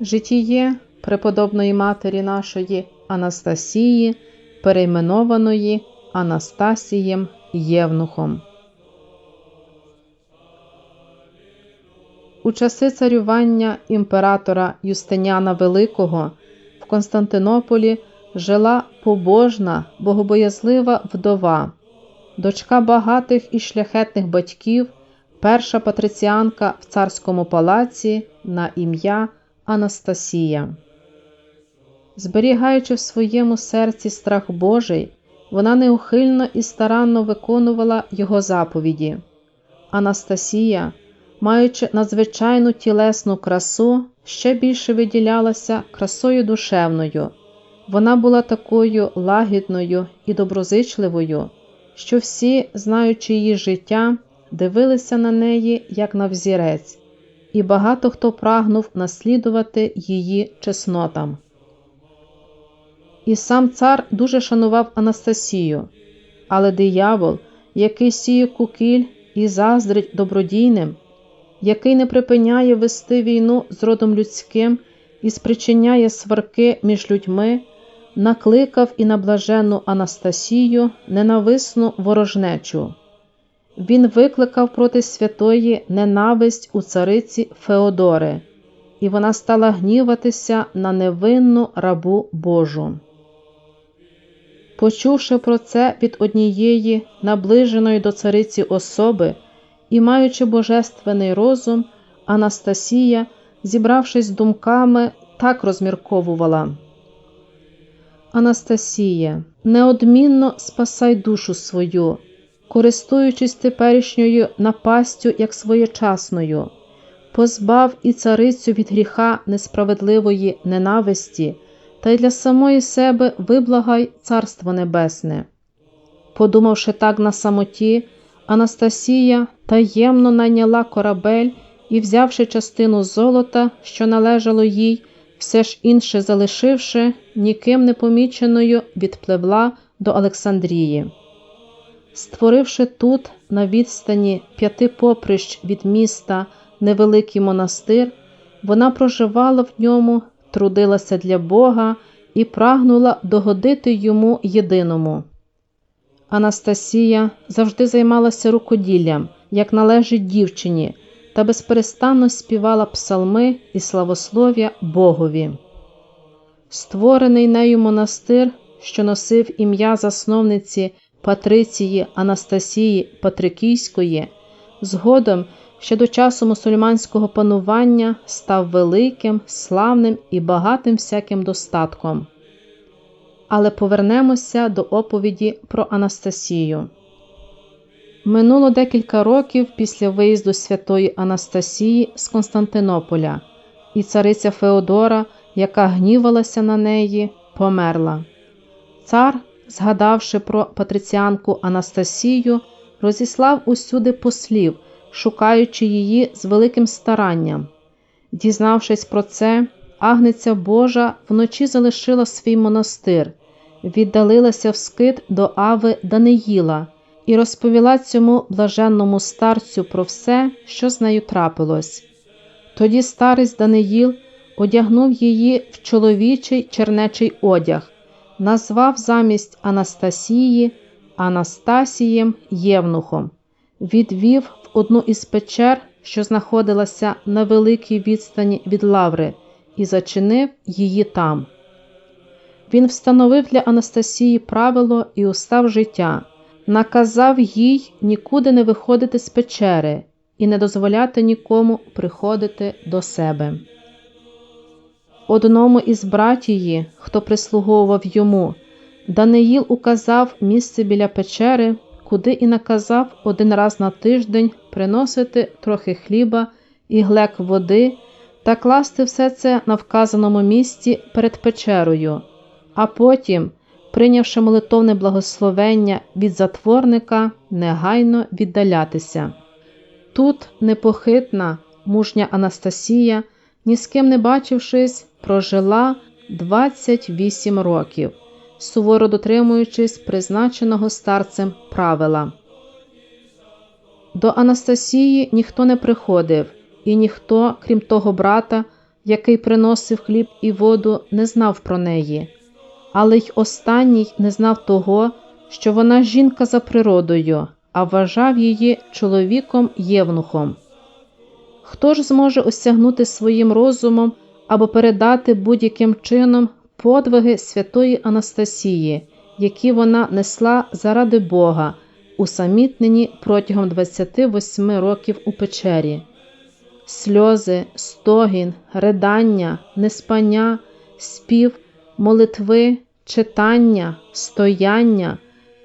Житіє преподобної матері нашої Анастасії, перейменованої Анастасієм Євнухом. У часи царювання імператора Юстиняна Великого в Константинополі жила побожна, богобоязлива вдова, дочка багатих і шляхетних батьків, перша патриціанка в царському палаці на ім'я Анастасія. Зберігаючи в своєму серці страх Божий, вона неухильно і старанно виконувала його заповіді. Анастасія, маючи надзвичайну тілесну красу, ще більше виділялася красою душевною. Вона була такою лагідною і доброзичливою, що всі, знаючи її життя, дивилися на неї як на взірець, і багато хто прагнув наслідувати її чеснотам. І сам цар дуже шанував Анастасію, але диявол, який сіє кукіль і заздрить добродійним, який не припиняє вести війну з родом людським і спричиняє сварки між людьми, накликав і на блаженну Анастасію ненависну ворожнечу. Він викликав проти святої ненависть у цариці Феодори, і вона стала гніватися на невинну рабу Божу. Почувши про це від однієї наближеної до цариці особи і маючи божественний розум, Анастасія, зібравшись думками, так розмірковувала. Анастасія, неодмінно спасай душу свою, користуючись теперішньою напастю як своєчасною, позбав і царицю від гріха несправедливої ненависті та й для самої себе виблагай Царство Небесне. Подумавши так на самоті, Анастасія таємно найняла корабель і, взявши частину золота, що належало їй, все ж інше залишивши, ніким не поміченою відпливла до Олександрії. Створивши тут, на відстані п'яти поприщ від міста невеликий монастир, вона проживала в ньому трудилася для Бога і прагнула догодити йому єдиному. Анастасія завжди займалася рукоділлям, як належить дівчині, та безперестанно співала псалми і славослов'я Богові. Створений нею монастир, що носив ім'я засновниці Патриції Анастасії Патрикійської, згодом ще до часу мусульманського панування став великим, славним і багатим всяким достатком. Але повернемося до оповіді про Анастасію. Минуло декілька років після виїзду святої Анастасії з Константинополя, і цариця Феодора, яка гнівалася на неї, померла. Цар, згадавши про патриціанку Анастасію, розіслав усюди послів шукаючи її з великим старанням. Дізнавшись про це, Агниця Божа вночі залишила свій монастир, віддалилася в скит до Ави Даниїла і розповіла цьому блаженному старцю про все, що з нею трапилось. Тоді старець Даниїл одягнув її в чоловічий чернечий одяг, назвав замість Анастасії Анастасієм Євнухом, відвів в одну із печер, що знаходилася на великій відстані від лаври, і зачинив її там. Він встановив для Анастасії правило і устав життя, наказав їй нікуди не виходити з печери і не дозволяти нікому приходити до себе. Одному із братії, хто прислуговував йому, Даниїл указав місце біля печери, куди і наказав один раз на тиждень приносити трохи хліба і глек води та класти все це на вказаному місці перед печерою, а потім, прийнявши молитовне благословення від затворника, негайно віддалятися. Тут непохитна, мужня Анастасія, ні з ким не бачившись, прожила 28 років суворо дотримуючись призначеного старцем правила. До Анастасії ніхто не приходив, і ніхто, крім того брата, який приносив хліб і воду, не знав про неї, але й останній не знав того, що вона жінка за природою, а вважав її чоловіком євнухом. Хто ж зможе осягнути своїм розумом або передати будь-яким чином подвиги святої Анастасії, які вона несла заради Бога, усамітнені протягом 28 років у печері? Сльози, стогін, ридання, неспання, спів, молитви, читання, стояння,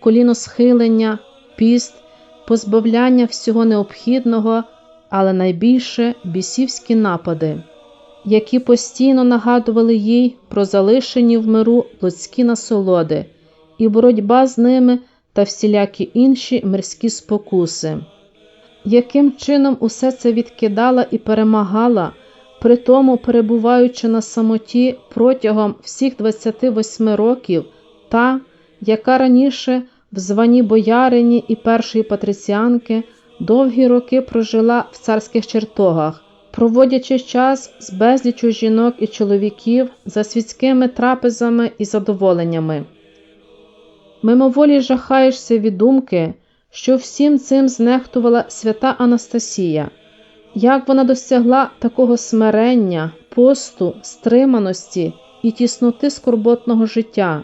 коліносхилення, піст, позбавляння всього необхідного, але найбільше бісівські напади, які постійно нагадували їй про залишені в миру людські насолоди і боротьба з ними та всілякі інші мирські спокуси. Яким чином усе це відкидала і перемагала, при тому перебуваючи на самоті протягом всіх 28 років, та, яка раніше в званні боярині і першої патриціанки довгі роки прожила в царських чертогах, проводячи час з безлічу жінок і чоловіків за світськими трапезами і задоволеннями. Мимоволі жахаєшся від думки, що всім цим знехтувала свята Анастасія, як вона досягла такого смирення, посту, стриманості і тісноти скорботного життя.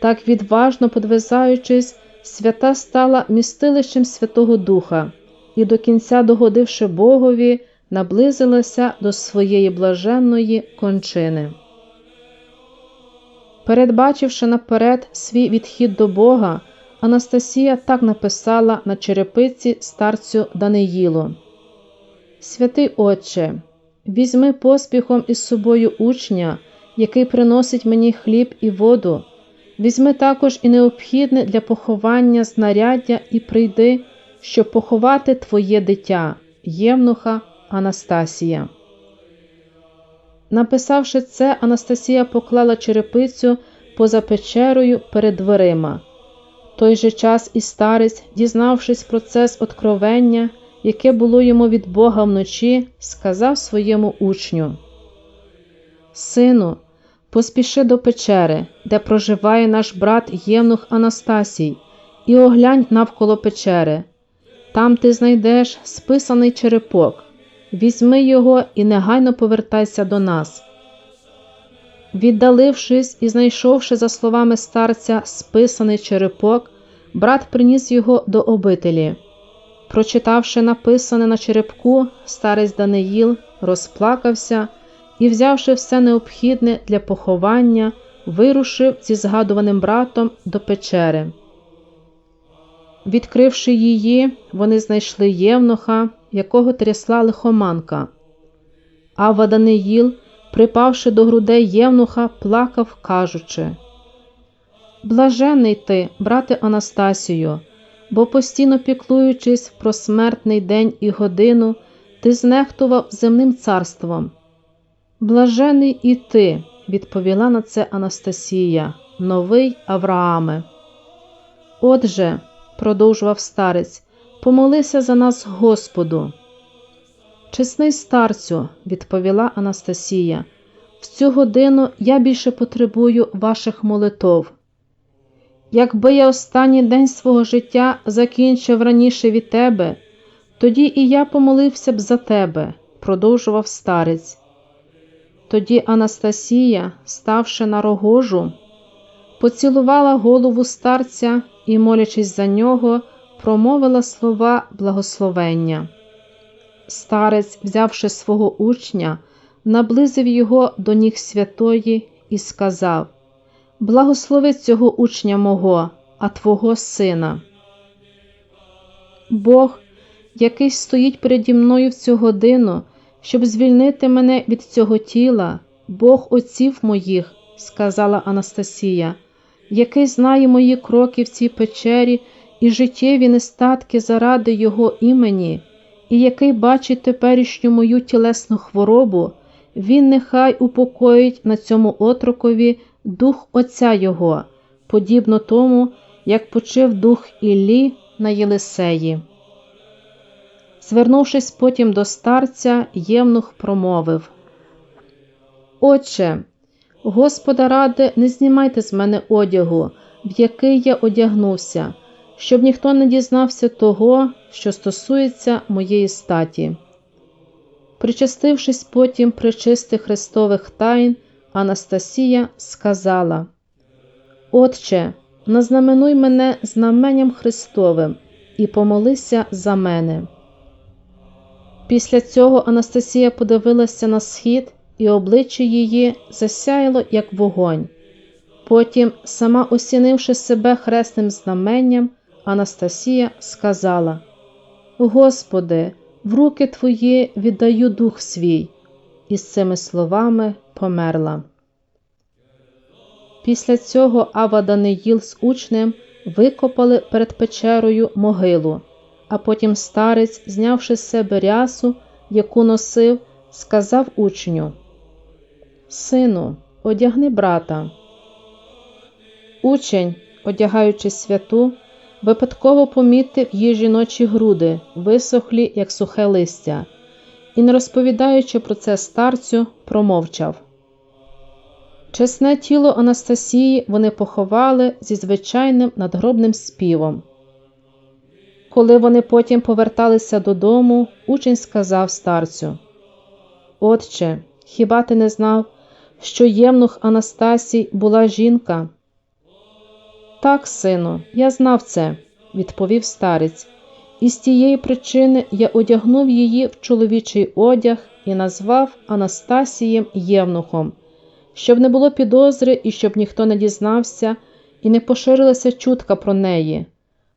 Так відважно подвизаючись, свята стала містилищем Святого Духа і, до кінця догодивши Богові, наблизилася до своєї блаженної кончини. Передбачивши наперед свій відхід до Бога, Анастасія так написала на черепиці старцю Даниїлу. Святий Отче, візьми поспіхом із собою учня, який приносить мені хліб і воду. Візьми також і необхідне для поховання знаряддя і прийди, щоб поховати Твоє дитя, Євнуха Анастасія. Написавши це, Анастасія поклала черепицю поза печерою перед дверима. Той же час і старець, дізнавшись про це з откровення, яке було йому від Бога вночі, сказав своєму учню: Сину, поспіши до печери, де проживає наш брат Євнух Анастасій, і оглянь навколо печери. Там ти знайдеш списаний черепок. Візьми його і негайно повертайся до нас. Віддалившись і знайшовши, за словами старця, списаний черепок, брат приніс його до обителі. Прочитавши написане на черепку, старець Даниїл розплакався і, взявши все необхідне для поховання, вирушив зі згадуваним братом до печери. Відкривши її, вони знайшли євнуха, якого трясла лихоманка. Ава Даниїл, припавши до грудей євнуха, плакав, кажучи Блажений ти, брате Анастасію, бо постійно піклуючись про смертний день і годину, ти знехтував земним царством. Блажений і ти, відповіла на це Анастасія, новий Аврааме. Отже, продовжував старець, помолися за нас Господу. Чесний старцю, відповіла Анастасія, в цю годину я більше потребую ваших молитов. Якби я останній день свого життя закінчив раніше від тебе, тоді і я помолився б за тебе, продовжував старець. Тоді Анастасія, ставши на рогожу, поцілувала голову старця і, молячись за нього, промовила слова благословення. Старець, взявши свого учня, наблизив його до ніг святої і сказав Благослови цього учня мого, а Твого сина. Бог, який стоїть переді мною в цю годину, щоб звільнити мене від цього тіла, Бог отців моїх, сказала Анастасія, який знає мої кроки в цій печері і життєві нестатки заради Його імені, і який бачить теперішню мою тілесну хворобу, Він нехай упокоїть на цьому отрокові дух Отця Його, подібно тому, як почив дух Іллі на Єлисеї. Звернувшись потім до старця, Євнух промовив Отче, Господа ради, не знімайте з мене одягу, в який я одягнувся, щоб ніхто не дізнався того, що стосується моєї статі. Причастившись потім причистих Христових тайн, Анастасія сказала: Отче, назнаменуй мене знаменням Христовим і помолися за мене. Після цього Анастасія подивилася на схід, і обличчя її засяяло, як вогонь. Потім, сама осінивши себе хресним знаменням, Анастасія сказала: Господи, в руки Твої віддаю дух свій, і з цими словами померла. Після цього Ава Даниїл з учнем викопали перед печерою могилу, а потім старець, знявши з себе рясу, яку носив, сказав учню: Сину, одягни брата. Учень, одягаючи святу, випадково помітив її жіночі груди, висохлі, як сухе листя, і, не розповідаючи про це старцю, промовчав. Чесне тіло Анастасії вони поховали зі звичайним надгробним співом. Коли вони потім поверталися додому, учень сказав старцю: Отче, хіба ти не знав, що євнух Анастасій була жінка? Так, сину, я знав це, відповів старець, і з тієї причини я одягнув її в чоловічий одяг і назвав Анастасієм Євнухом, щоб не було підозри і щоб ніхто не дізнався, і не поширилася чутка про неї.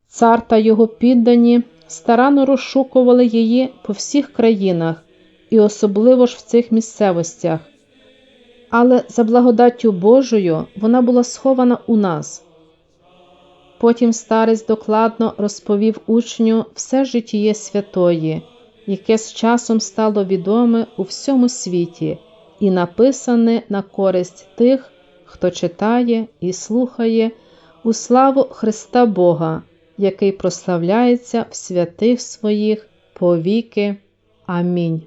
Цар та його піддані старанно розшукували її по всіх країнах і особливо ж в цих місцевостях. Але за благодаттю Божою вона була схована у нас. Потім старець докладно розповів учню все житіє святої, яке з часом стало відоме у всьому світі і написане на користь тих, хто читає і слухає у славу Христа Бога, який прославляється в святих своїх повіки. Амінь.